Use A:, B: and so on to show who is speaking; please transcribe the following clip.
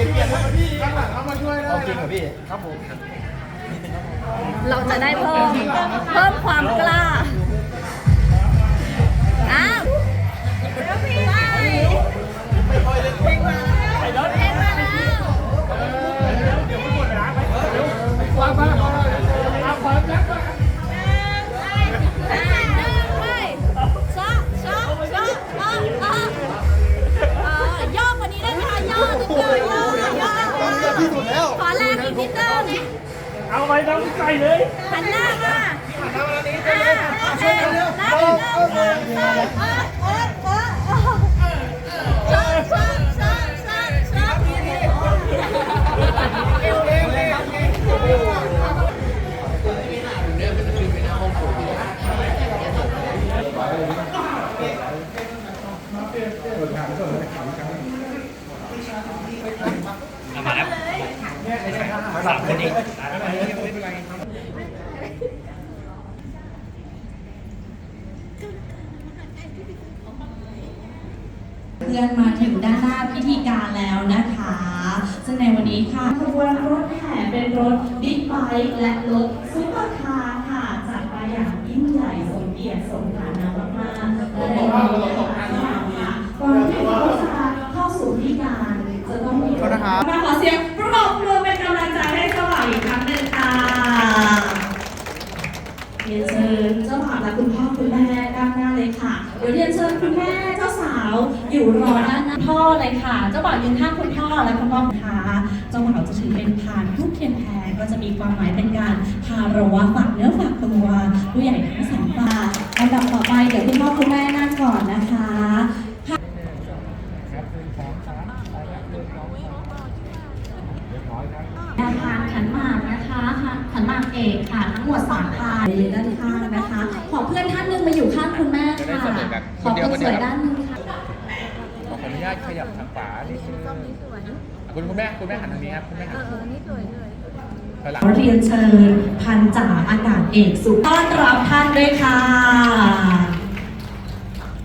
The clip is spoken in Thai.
A: เอา
B: จริงเหรอพี่ ครับผม
C: เราจะได้เพิ่มเพิ่มความกล้า อ้าวเพลงมาเพลงมาแล้ววางมา เอา
D: ไปต้องใส่เลย
C: หันหน้ามาอ่าเอ๊ะนับหนึ่งสองสามเอ๊ะเอ๊ะเอ๊ะเอ๊ะ เพื่อนมาถึงด้านหน้าพิธีการแล้วนะคะ ซึ่งในวันนี้ค่ะขบวนรถแห่เป็นรถบิ๊กไบค์และรถซุปเปอร์คาร์ค่ะจัดมาอย่างยิ่งใหญ่สมเกียรติสมฐานะมากๆและในวันนี้นะคะก่อนที่เราจะเข้าสู่พิธีการจะต้องมี
B: โทษนะครับ
C: มาขอเสียง ค่ะ เดี๋ยวเรียนเชิญคุณแม่เจ้าสาวอยู่รอด้านหน้าพ่อเลยค่ะ เจ้าบ่าวยืนข้างคุณพ่อและคุณพ่อค่ะเจ้าบ่าวจะถือเป็นพานทุกเทียนแพรก็จะมีความหมายเป็นการพาระวะฝากเนื้อฝากตัวผู้ใหญ่ทั้งสองฝ่ายอันดับต่อไปเดี๋ยวคุณพ่อคุณแม่นั่งก่อนนะคะ แนวทางขันหมากนะคะ ขันหมากเอกค่ะ ทั้งหมดสามพานด้านข้างนะคะ ขอเพื่อนท่านหนึงมาอยู่ข้างคุณแม่ค่ะ ขอคนสวยด้านหนึงค่ะ
B: ขออนุญาตขยับทางขวานิดนึงคุณคุณแม่คุณแม่หันทางนี้ครับคุณแม่หันเออ นี่สวยเลยถอยหลัง
C: ขอเรียนเชิญพันจ่าอากาศเอกสุต้อนรับท่านด้วยค่ะ